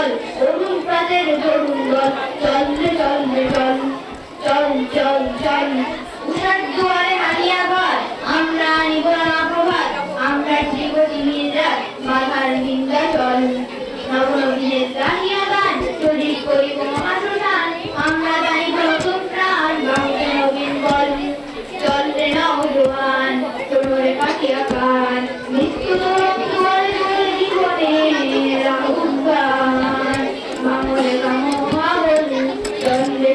চল অরুণ প্রাতের ধরুন চল রে চল রে চল চল চল চল উষার দুয়ারে আনিয়া ঘর আমরা আনিব না প্রভাত আমরা জীব জিনিস মাথার বিন্দা চল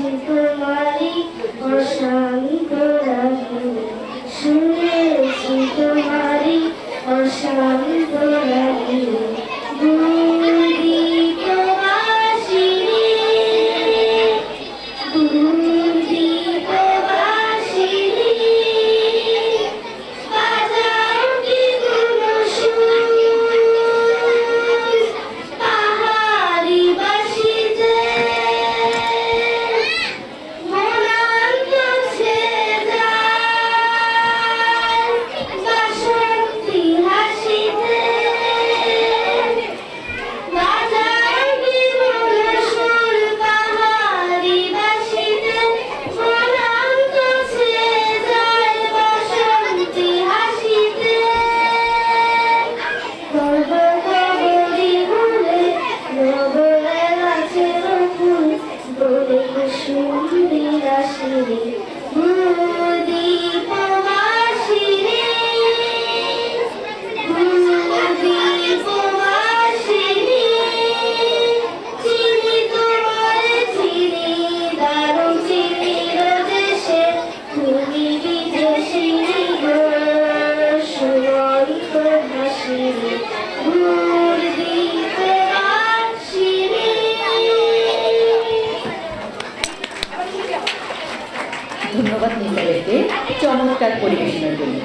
তোমারি অশান্ত রাগিনী শুনেছি তোমারি অশান্ত রাগিনী সাথে চমৎকার পরিবেশনের জন্য।